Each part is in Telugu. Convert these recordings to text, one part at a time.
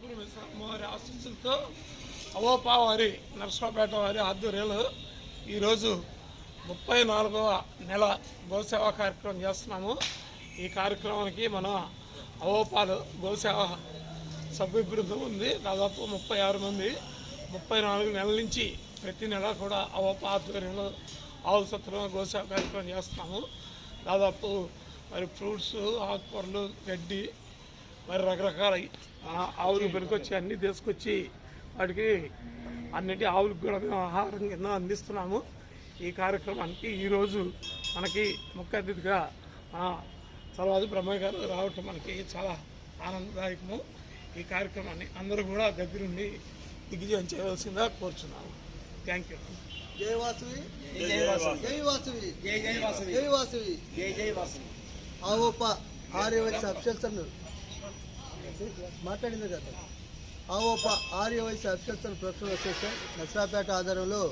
కాకుల వారి ఆశీస్సులతో అవోపా వారి నరసింహపేట వారి ఆధ్వర్యంలో ఈరోజు ముప్పై నాలుగవ నెల గోసేవా కార్యక్రమం చేస్తున్నాము. ఈ కార్యక్రమానికి మన అవోపాలు గోసేవ సభ్య బృందం ఉంది. దాదాపు ముప్పై ఆరు మంది. ముప్పై నాలుగు నెలల నుంచి ప్రతి నెల కూడా అవోపా ఆధ్వర్యంలో ఆవుల సత్రం గోసేవ కార్యక్రమం చేస్తున్నాము. దాదాపు మరి ఫ్రూట్స్ ఆకుకూరలు గడ్డి మరి రకరకాల ఆ, ఆవులు పనికొచ్చి అన్నీ తీసుకొచ్చి వాటికి అన్నిటి ఆవులకు కూడా మేము ఆహారం కింద అందిస్తున్నాము. ఈ కార్యక్రమానికి ఈరోజు మనకి ముఖ్య అతిథిగా మన సర్వాది బ్రహ్మయ్య గారు రావటం మనకి చాలా ఆనందదాయకము. ఈ కార్యక్రమాన్ని అందరూ కూడా దగ్గరుండి దిగ్విజయం చేయవలసిందిగా కోరుచున్నాము. థ్యాంక్ యూ జై వాసవి. జై వాసవి. జై వాసవి. జై జై వాసవి. జై వాసవి. జై జై వాసవి. ఆవోప ఆర్యవైశ్య అఫ్సల్సన్ మాట్లాడింది కదా Arya Aryavysya officials and professional association Narsapet ఆధారంలో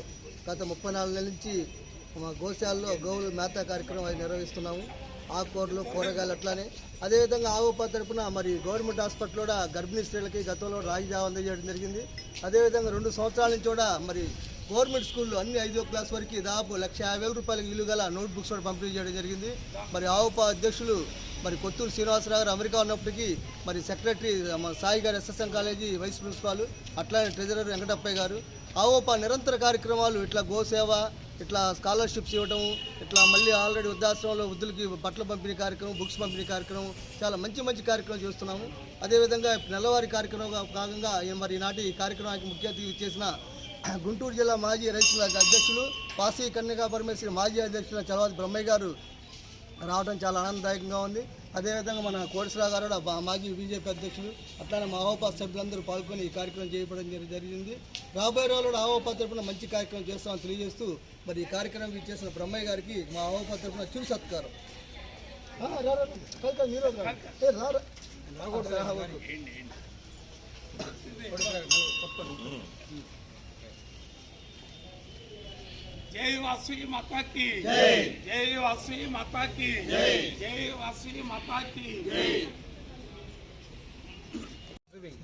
గత ముప్పై నాలుగు నెలల నుంచి మా గోశాలలో గోవులు మేత కార్యక్రమం అది నిర్వహిస్తున్నాము. ఆకుకూరలు కూరగాయలు అట్లానే. అదేవిధంగా ఆవోప తరపున మరి గవర్నమెంట్ హాస్పిటల్ కూడా గర్భిణీ స్త్రీలకి గతంలో రాగి జావ అందజేయడం జరిగింది. అదేవిధంగా రెండు సంవత్సరాల నుంచి కూడా మరి గవర్నమెంట్ స్కూల్లో అన్ని ఐదో క్లాస్ వరకు దాదాపు లక్ష యాభై రూపాయలకు ఇల్లు గల నోట్బుక్స్ కూడా పంపిణీ చేయడం జరిగింది. మరి ఆవుప అధ్యక్షులు మరి కొత్తూరు శ్రీనివాసరావు గారు అమెరికా ఉన్నప్పటికీ మరి సెక్రటరీ సాయి గారు ఎస్ఎస్ఎం కాలేజీ వైస్ ప్రిన్సిపాల్ అట్లానే ట్రెజరర్ వెంకటప్పయ్య గారు ఆవోప నిరంతర కార్యక్రమాలు ఇట్లా గోసేవ ఇట్లా స్కాలర్షిప్స్ ఇవ్వడం ఇట్లా మళ్ళీ ఆల్రెడీ వృద్ధాశ్రమంలో వృద్ధులకి బట్టల పంపిణీ కార్యక్రమం బుక్స్ పంపిణీ కార్యక్రమం చాలా మంచి మంచి కార్యక్రమం చేస్తున్నాము. అదేవిధంగా నెలవారీ కార్యక్రమం భాగంగా మరి ఈనాటి కార్యక్రమానికి ముఖ్య అతిథి చేసిన గుంటూరు జిల్లా మాజీ రైతుల అధ్యక్షులు పాసి కన్యకా పరమేశ్వరి మాజీ అధ్యక్షులు చలవాతి బ్రహ్మయ్య గారు రావడం చాలా ఆనందదాయకంగా ఉంది. అదేవిధంగా మన కోడిసరావు గారు కూడా మా- మాజీ బీజేపీ అధ్యక్షులు అట్లానే మా ఆవోపా సభ్యులందరూ పాల్గొని ఈ కార్యక్రమం చేయడం జరి- జరిగింది. రాబోయే రోజుల్లో ఆవోపా తరపున మంచి కార్యక్రమం చేస్తామని తెలియజేస్తూ మరి ఈ కార్యక్రమం ఇచ్చేసిన బ్రహ్మయ్య గారికి మా ఆవోపా తరపున చిరు సత్కారం. జై వాసవి మాతాకి. జై. జై వాసవి మాతాకి. జై. జై వాసవి మాతాకి. జై.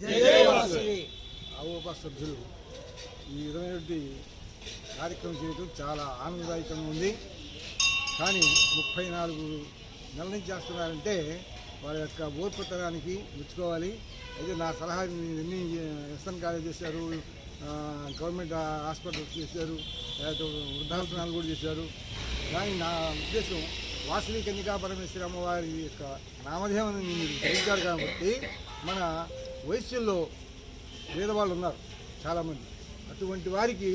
జై వాసవి. ఆవోపా సభ్యులు ఈ విధమైనటువంటి కార్యక్రమం చేయడం చాలా ఆనందదాయకంగా ఉంది. కానీ ముప్పై నాలుగు నెలల నుంచి చేస్తున్నారంటే వారి యొక్క ఓర్పుతనానికి మెచ్చుకోవాలి. అయితే నా సలహా ఎన్ని ఎస్ఎన్ కాలేజ్ చేశారు గవర్నమెంట్ హాస్పిటల్ చేశారు లేకపోతే వృద్ధాశ్రమాలు కూడా చేశారు. కానీ నా ఉద్దేశం వాసవి కన్యకా పరమేశ్వరి అమ్మవారి యొక్క నామధేయం మీరు గ్రహించారు కాబట్టి మన వయస్సుల్లో పేదవాళ్ళు ఉన్నారు చాలామంది. అటువంటి వారికి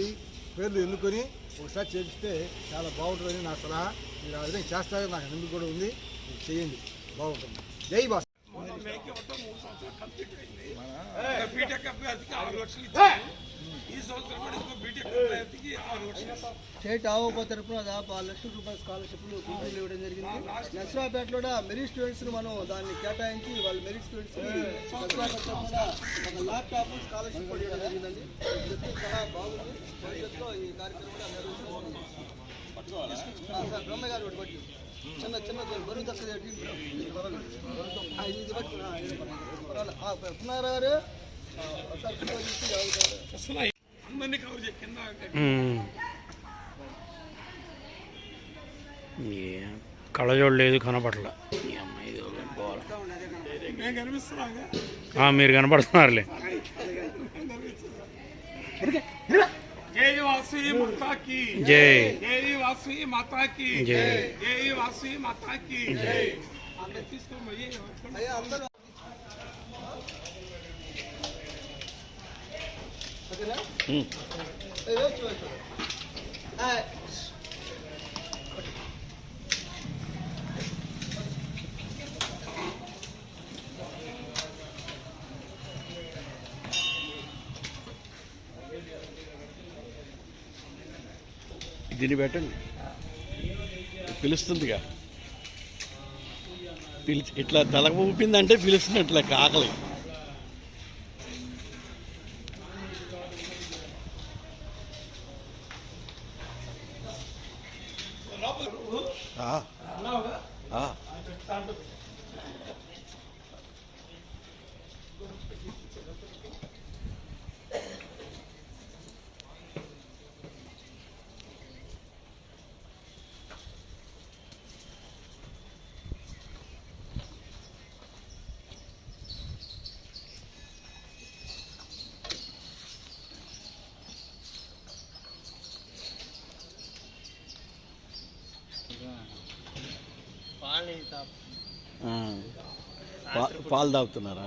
పేర్లు ఎన్నుకొని ఒకసారి చేపిస్తే చాలా బాగుంటుందని నా సలహా. మీరు ఆ విధంగా చేస్తారని నాకు నమ్మకం కూడా ఉంది. మీరు చేయండి. బాగుంటుంది. జై బాస్ మొన్న ఈ సంవత్సరం కూడా ఇంకో బీటెక్ అభ్యర్థికి ఆరు లక్షలు ఇస్తాం స్టేట్ ఆవోపా తరపున దాదాపు ఆరు లక్షల రూపాయల స్కాలర్షిప్లు గుంటూరులో ఇవ్వడం జరిగింది. నర్సరాపేటలో కూడా మెరిట్ స్టూడెంట్స్ మనం దాన్ని కేటాయించి వాళ్ళు మెరిట్ స్టూడెంట్స్ నర్సరాపేట తరపున ఒక ల్యాప్టాప్ స్కాలర్షిప్ కూడా ఇవ్వడం జరిగిందండి. చాలా బాగుంది భవిష్యత్తులో ఈ కార్యక్రమం గారు ఒకటి పట్టు చిన్న చిన్న బరువు తక్కువ ఇది పట్టు అందరినీ కవర్ చేయ కింద కళ్ళజోడు లేదు కనపడల మీరు కనపడుతున్నారులే. జై మాతాకి. జై. మాతాకి. జై. జై వాసవి మాతాకి. జై. అందరు తీసుకోమయ్యి అయ్యా అందరూ దీన్ని పెట్టండి. పిలుస్తుందిగా. పిలిచి ఇట్లా తల ఊపిందంటే పిలుస్తున్నట్లే ఆకలి ఆ, ఆ. ఆ. పా- పాలు తాగుతున్నారా?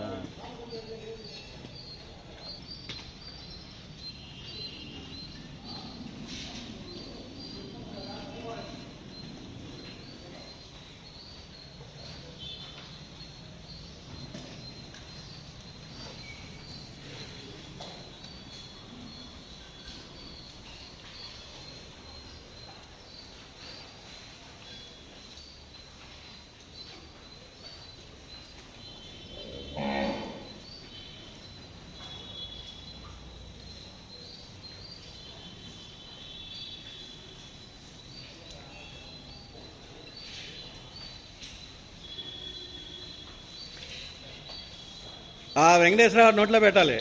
ఆ వెంకటేశ్వరరావు నోట్లో పెట్టాలి.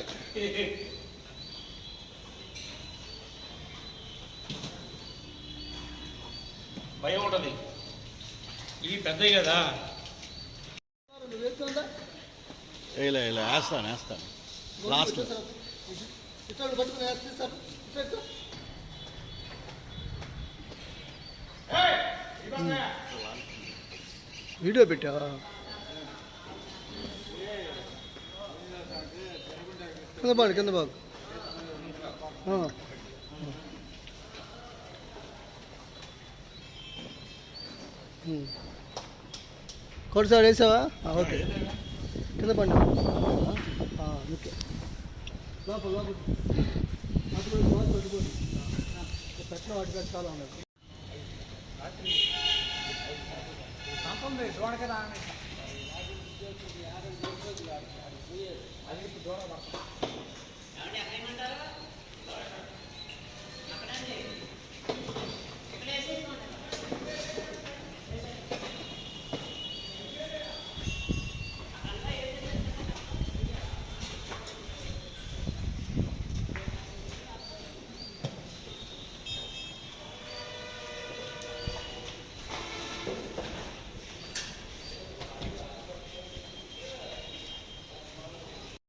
భయం ఉంటుంది. ఇవి పెద్దవి కదా. ఇలా ఇలా వేస్తాను వేస్తాను. ఇట్లా వీడియో పెట్టావా? కింద బాగు కింద బాగు ఆ. వేసావా ఓకే. కింద పండి. ఓకే. లోపల లోపల. అటు లోపల పట్టుకోండి. పెట్టిన వాటి పెట్ట చాలా ఉన్నది అక్కడ